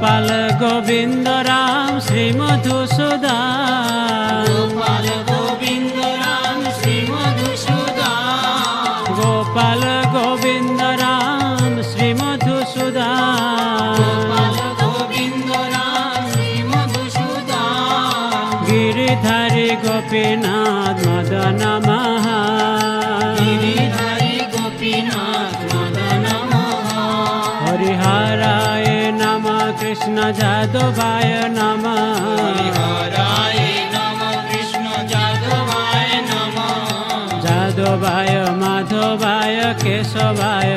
গোপাল গোবিন্দ রাম শ্রী মধুসূদন। গোপাল গোবিন্দ রাম শ্রী মধুসূদন। গোপাল গোবিন্দ রাম শ্রী মধুসূদন। গোবিন্দ রাম শ্রী মধুসূদন। গিরিধারী গোপীনাথ নম কৃষ্ণ যাদবায় নম। হরায় নম কৃষ্ণ যাদবায় নম। যাদবায় মাধবায় কেশবায়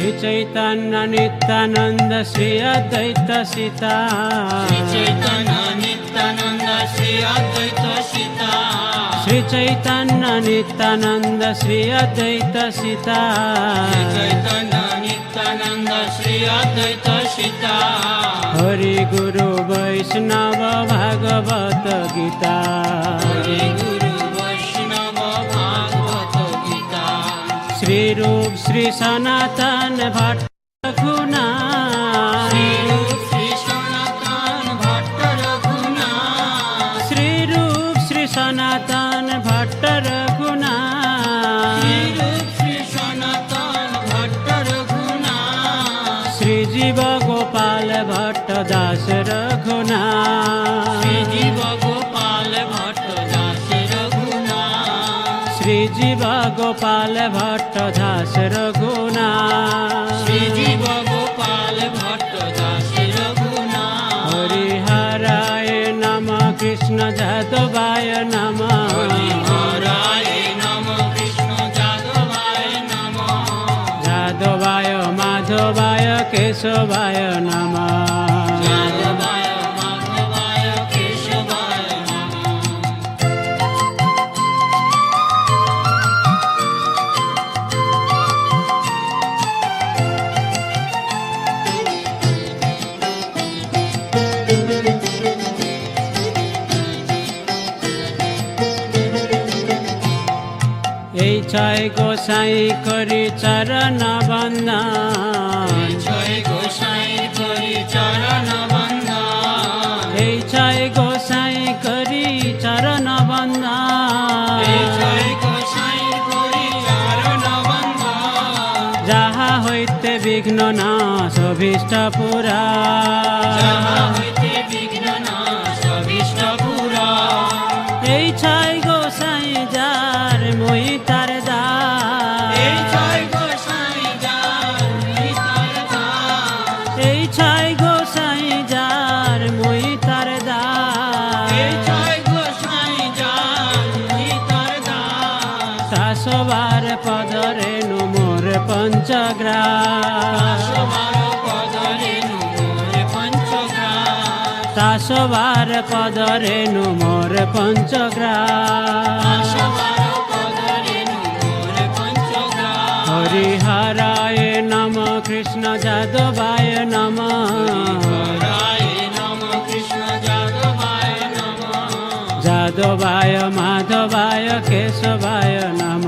श्री चैतन्य नित्यानन्द श्री अद्वैत सीता श्री चैतन्य नित्यानन्द श्री अद्वैत सीता श्री चैतन्य नित्यानन्द श्री अद्वैत सीता श्री चैतन्य नित्यानन्द श्री अद्वैत सीता हरि गुरु वैष्णव भगवत गीता हरि गुरु রূপ শ্রী সনাতন ভট্ট রঘুনা শ্রী রূপ শ্রী সনাতন ভট্ট রঘুনা শ্রী রূপ শ্রী সনাতন ভট্ট রঘুনা শ্রী রূপ শ্রী সনাতন ভট্ট রঘুনা শ্রী জীব গোপাল ভট্ট দাস রঘুনা জীব জীব গোপাল ভট্ট দাস রঘুনা শ্রী জীব গোপাল ভট্ট দাস রঘুনা হরিহরায় নম কৃষ্ণ যাদবায় নম হরি নম কৃষ্ণ যাদবায় নম যাদবায় মাধবায় কেশবায় নম ছয় গোসাই করি চরণ বন্দন। জয় গোসাই করি চরণ বন্দন। এই ছয় গোসাই করি চরণ বন্দন। জয় গোসাই করি চরণ বন্দন। যাহা হইতে বিঘ্ন না সভিষ্ট পুরা। সবার পদরে নুমোর পঞ্চগ্রাস। তাসবার পদরে নুমোর পঞ্চগ্রা সবার পদরে নুমোর পঞ্চগ্রাস। হরিহরায় নম কৃষ্ণ যাদবায় নম। হরায় নম যাদবায় মাধবায় কেশবায় নম।